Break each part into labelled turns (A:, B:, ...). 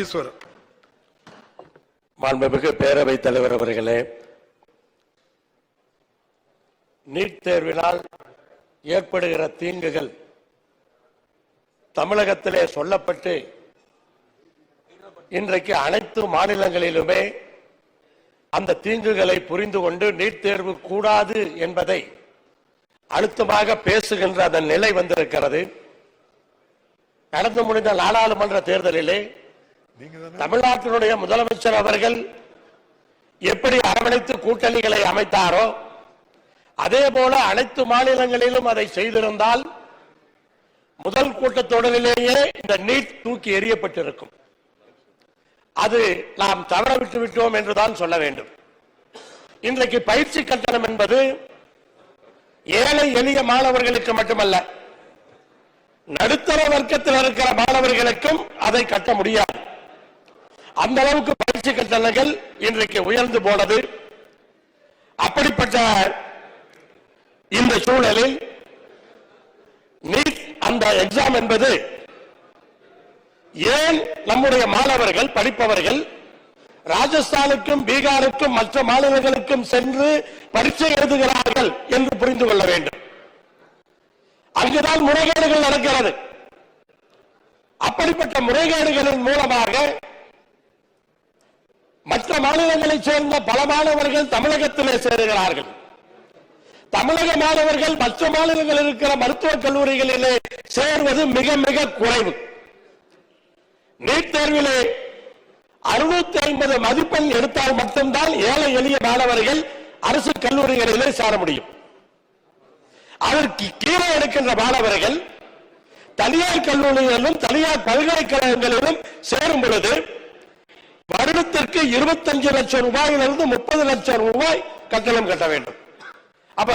A: ஈஸ்வரன்.
B: மாண்புமிகு பேரவைத் தலைவர் அவர்களே நீட் தேர்வினால் ஏற்படுகிற தீங்குகள் தமிழகத்திலே சொல்லப்பட்டு இன்றைக்கு அனைத்து மாநிலங்களிலுமே அந்த தீங்குகளை புரிந்து கொண்டு நீட் தேர்வு கூடாது என்பதை அழுத்தமாக பேசுகின்ற அந்த நிலை வந்திருக்கிறது. நடந்து முடிந்த நாடாளுமன்ற தேர்தலிலே தமிழ்நாட்டினுடைய முதலமைச்சர் அவர்கள் எப்படி அரவணைத்து கூட்டணிகளை அமைத்தாரோ அதே போல அனைத்து மாநிலங்களிலும் அதை செய்திருந்தால் முதல் கூட்டத்தொடரிலேயே இந்த நீட் தூக்கி எறியப்பட்டிருக்கும். அது நாம் தவற விட்டு விட்டோம் என்றுதான் சொல்ல வேண்டும். இன்றைக்கு பயிற்சி கட்டணம் என்பது ஏழை எளிய மாணவர்களுக்கு மட்டுமல்ல நடுத்தர வர்க்கத்தில் இருக்கிற மாணவர்களுக்கும் அதை கட்ட முடியாது. அந்த அளவுக்கு பயிற்சி கட்டணங்கள் இன்றைக்கு உயர்ந்து போனது. அப்படிப்பட்ட இந்த சூழலில் நீட் அந்த எக்ஸாம் என்பது ஏன் நம்முடைய மாணவர்கள் படிப்பவர்கள் ராஜஸ்தானுக்கும் பீகாருக்கும் மற்ற மாநிலங்களுக்கும் சென்று பரீட்சை எழுதுகிறார்கள் என்று புரிந்து கொள்ள வேண்டும். அங்குதான் முறைகேடுகள் நடக்கிறது. அப்படிப்பட்ட முறைகேடுகளின் மூலமாக மற்ற மாநிலங்களைச் சேர்ந்த பல மாணவர்கள் தமிழகத்திலே சேருகிறார்கள். தமிழக மாணவர்கள் மற்ற மாநிலங்களில் இருக்கிற மருத்துவக் கல்லூரிகளிலே சேர்வது மிக மிக குறைவு. நீட் தேர்விலே அறுநூத்தி ஐம்பது மதிப்பெண் எடுத்தால் மட்டும்தான் ஏழை எளிய மாணவர்கள் அரசு கல்லூரிகளிலே சேர முடியும். அதற்கு கீழே எடுக்கின்ற மாணவர்கள் தனியார் கல்லூரிகளிலும் தனியார் பல்கலைக்கழகங்களிலும் சேரும் பொழுது வருடத்திற்கு இருபத்தஞ்சு லட்சம் ரூபாயிலிருந்து முப்பது லட்சம் ரூபாய் கட்டணம் கட்ட வேண்டும். அப்ப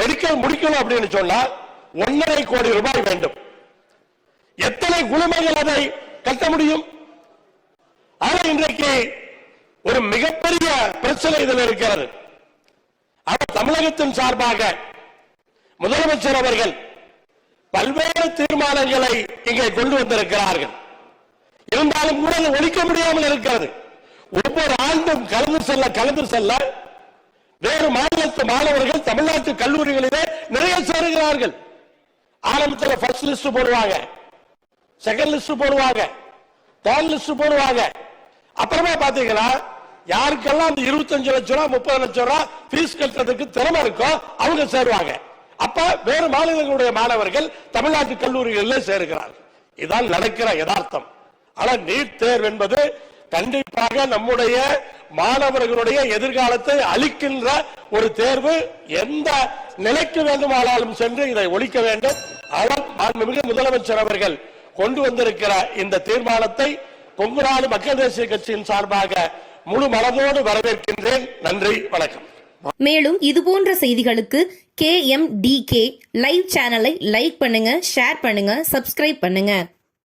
B: மெடிக்கல் முடிக்கணும் அப்படின்னு சொன்னால் ஒன்றரை கோடி ரூபாய் வேண்டும். எத்தனை குழுமைகள் அதை கட்ட முடியும்? ஆனா இன்றைக்கு ஒரு மிகப்பெரிய பிரச்சனை இதில் இருக்கிறது. அவர் தமிழகத்தின் சார்பாக முதலமைச்சர் அவர்கள் பல்வேறு தீர்மானங்களை இங்கே கொண்டு வந்திருக்கிறார்கள். இருந்தாலும் கூட அதை ஒழிக்க முடியாமல் இருக்கிறது. ஒவ்வொரு ஆண்டும் கலந்து செல்ல கலந்து செல்ல வேறு மாநிலத்து மாணவர்கள் தமிழ்நாட்டு கல்லூரிகளிலே நிறைய சேருகிறார்கள். ஆரம்பத்தில் ஃபர்ஸ்ட் லிஸ்ட் போடுவாங்க செகண்ட் லிஸ்ட் போடுவாங்க தேர்ட் லிஸ்ட் போடுவாங்க. அப்புறமா பாத்தீங்கன்னா யாருக்கெல்லாம் அந்த இருபத்தஞ்சு லட்சம் ரூபாய் முப்பது லட்சம் ரூபாய் ஃபீஸ் கட்டுறதுக்கு திறமை இருக்கோ அவங்க சேருவாங்க. அப்ப வேறு மாநிலங்களுடைய மாணவர்கள் தமிழ்நாட்டு கல்லூரிகளில் சேருகிறார்கள். இதான் நடக்கிற யதார்த்தம். ஆனா நீட் தேர்வு என்பது கண்டிப்பாக நம்முடைய மாணவர்களுடைய எதிர்காலத்தை அளிக்கின்ற ஒரு தேர்வு. எந்த நிலைக்கு வேண்டுமானாலும் சென்று இதை ஒழிக்க வேண்டும். ஆனால் முதலமைச்சர் அவர்கள் கொண்டு வந்திருக்கிற இந்த தீர்மானத்தை கொங்கு நாடு மக்கள் தேசிய கட்சியின் சார்பாக முழு மனதோடு வரவேற்கின்றேன். நன்றி வணக்கம்.
C: மேலும் இதுபோன்ற செய்திகளுக்கு K M D K live சேனலை லைக் பண்ணுங்க ஷேர் பண்ணுங்க சப்ஸ்கிரைப் பண்ணுங்க.